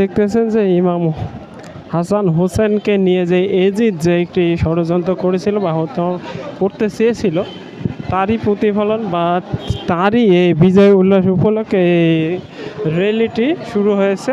দেখতেছেন যে ইমাম হাসান হোসেনকে নিয়ে যে এজিদ যে একটি ষড়যন্ত্র করেছিল বা হত করতে চেয়েছিল, তারই প্রতিফলন বা তারই এই বিজয় উল্লাস উপলক্ষে এই র্যালিটি শুরু হয়েছে।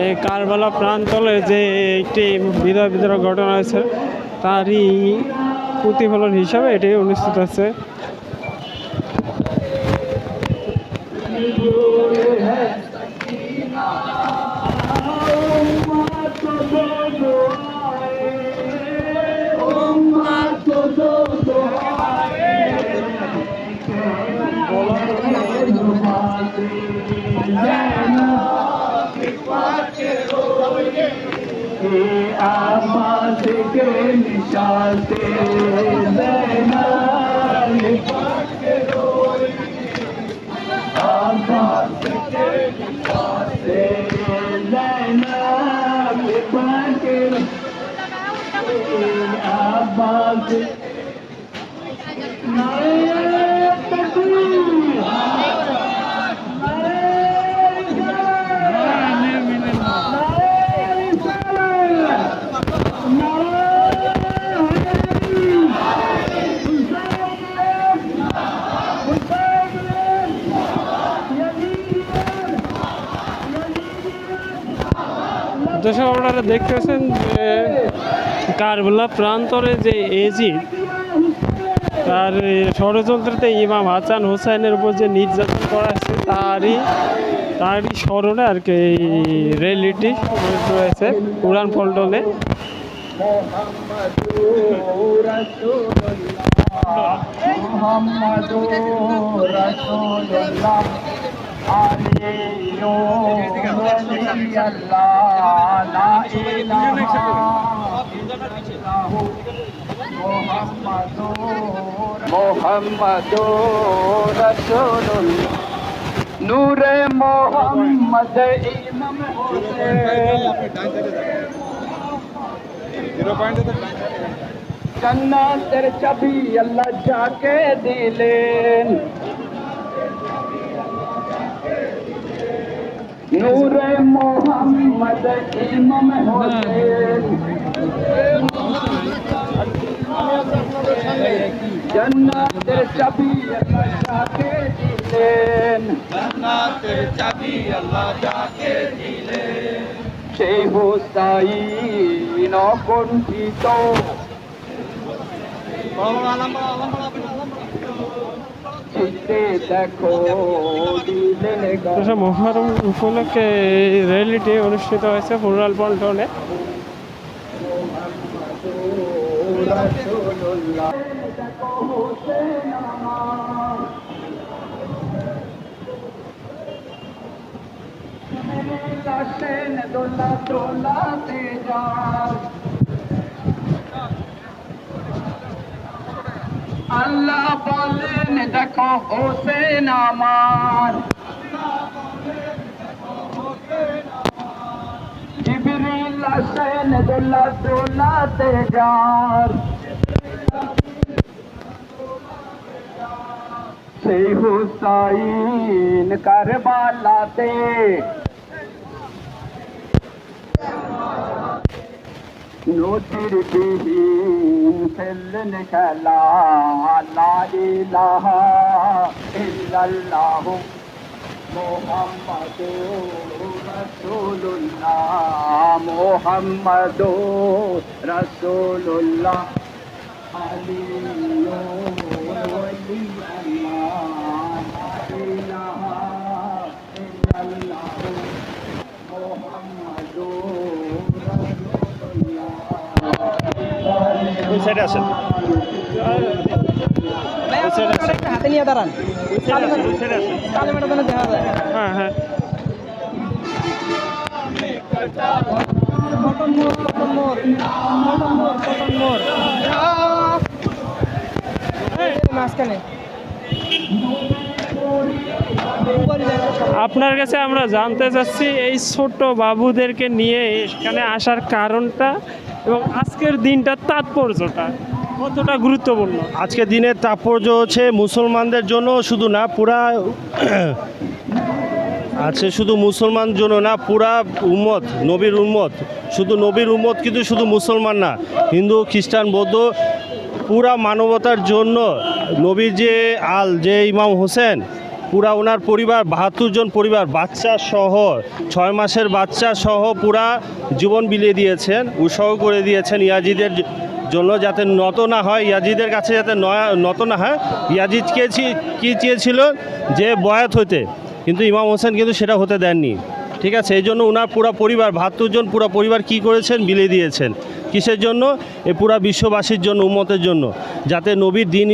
এই কারবালা প্রান্তলে যে একটি বিদায় বিদ্রোহ ঘটনা হয়েছে, তারই প্রতিফলন হিসাবে এটি অনুষ্ঠিত আছে आ बास कैना आभास দর্শক আপনারা দেখতেছেন যে কারবালা প্রান্তরে যে এজি তার ষড়যন্ত্রতে ইমাম হাসান হোসেনের উপর যে নির্যাতন করা হয়েছে, তারই তারই স্মরণে আর কি এই র্যালিটি রয়েছে উড়ান পল্টনে। মোহাম্মদ রসুল্লাহ আলিয়ো আল্লাহ লা ইলাহা মোহাম্মদ রসুল্লাহ নূরে মোহাম্মদ ইমাম হোসেন জান্নাতের চাবি আল্লাহ যাকে দিলেন নূরে মোহাম্মদ ইমাম হোসেন। জান্নাতের চাবি আল্লাহ যাকে দিলেন। জান্নাতের চাবি আল্লাহ যাকে দিলেন। সেই হুসাইন অকণ্ঠিত চিত্তে দেখো দিলেন দর্শক মহরম উপলক্ষে র্যালিটি অনুষ্ঠিত হয়েছে ফুরাল পল্টনে দোলা দোলাতে যায় আল্লাহ বলেন দেখো হোসেন আমার জিবরিল আসেন দোলা দোলাতে যার সেই হুসাইন কারবালাতে न कला लाहो محمد رسول मोहम्मदो रसोल्ला अली সাইডে আসেন। ওই সাইডে আসেন। হাতে নিয়ে দাঁড়ান। ওই সাইডে আসেন ওই সাইডে আসেন। কালো মেটা দেখা যায়। হ্যাঁ হ্যাঁ। কটন মোড় কটন মোড় কটন মোড় কটন মোড়। মাঝখানে। আপনার কাছে আমরা জানতে চাচ্ছি এই ছোট বাবুদেরকে নিয়ে এখানে আসার কারণটা এবং আজকের দিনটার তাৎপর্যটা কতটা গুরুত্বপূর্ণ? আজকে দিনের তাৎপর্য হচ্ছে মুসলমানদের জন্য শুধু না, পুরা আছে শুধু মুসলমান জন্য না, পুরা উম্মত, নবীর উম্মত। শুধু নবীর উম্মত কিন্তু শুধু মুসলমান না, হিন্দু, খ্রিস্টান, বৌদ্ধ, পুরা মানবতার জন্য নবীর যে আল, যে ইমাম হোসেন পুরা ওনার পরিবার, বাহাত্তর জন পরিবার, বাচ্চা সহ, ছয় মাসের বাচ্চা সহ পুরা জীবন বিলিয়ে দিয়েছেন, উৎসাহ করে দিয়েছেন ইয়াজিদের জন্য যাতে নত না হয়, ইয়াজিদের কাছে যাতে নত না হয়। ইয়াজিদ কে ছি- কি চেয়েছিল? যে বয়াত হইতে। কিন্তু ইমাম হোসেন কিন্তু সেটা হতে দেননি। ঠিক আছে, এই জন্য ওনার পুরা পরিবার, বাহাত্তর জন পুরা পরিবার কি করেছেন? বিলিয়ে দিয়েছেন। কিসের জন্য? এ পুরা বিশ্ববাসীর জন্য, উম্মতের জন্য। যাতে নবীর দিন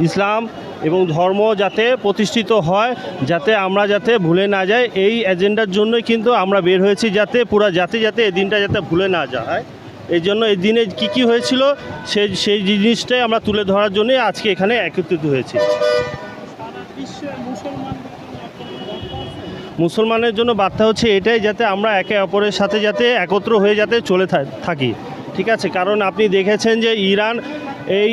ইসলাম এবং ধর্ম যাতে প্রতিষ্ঠিত হয়, যাতে আমরা যাতে ভুলে না যাই, এই এজেন্ডার জন্যই কিন্তু আমরা বের হয়েছি যাতে পুরো জাতি যাতে এই দিনটা যাতে ভুলে না যায়। এই জন্য এই দিনে কি কি হয়েছিল সেই সেই জিনিসটাই আমরা তুলে ধরার জন্যই আজকে এখানে একত্রিত হয়েছি। মুসলমানের জন্য বার্তা হচ্ছে এটাই যাতে আমরা একে অপরের সাথে যাতে একত্র হয়ে যাতে চলে থাকি। ঠিক আছে? কারণ আপনি দেখেছেন যে ইরান এই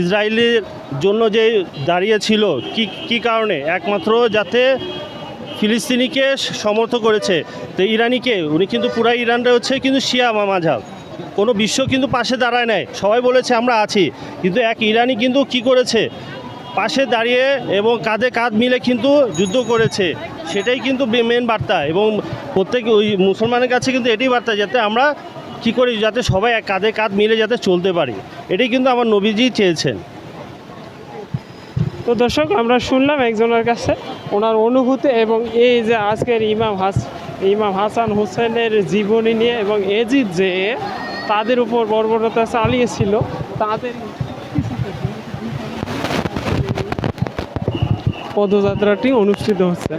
ইসরায়েলের জন্য যে দাঁড়িয়েছিল কি কি কারণে? একমাত্র যাতে ফিলিস্তিনিকে সমর্থ করেছে। তো ইরানিকে, উনি কিন্তু পুরা ইরানটা হচ্ছে কিন্তু শিয়া মাঝাব। কোনো বিশ্ব কিন্তু পাশে দাঁড়ায় নাই। সবাই বলেছে, আমরা আছি। কিন্তু এক ইরানি কিন্তু কি করেছে? পাশে দাঁড়িয়ে এবং কাঁধে কাঁধ মিলে কিন্তু যুদ্ধ করেছে। সেটাই কিন্তু মেন বার্তা। এবং প্রত্যেক ওই মুসলমানের কাছে কিন্তু এটাই বার্তা, যাতে আমরা কি করি, যাতে সবাই এক কাঁধে কাঁধ মিলে যাতে চলতে পারি। এটাই কিন্তু আমার নবীজি চেয়েছেন। তো দর্শক, আমরা শুনলাম একজনের কাছে, ওনার অনুভূতি এবং এই যে আজকের ইমাম হাস, ইমাম হাসান হুসেনের জীবনী নিয়ে এবং এজিদ যে, তাদের উপর বর্বরতা চালিয়েছিল, তাদের পদযাত্রাটি অনুষ্ঠিত হচ্ছে।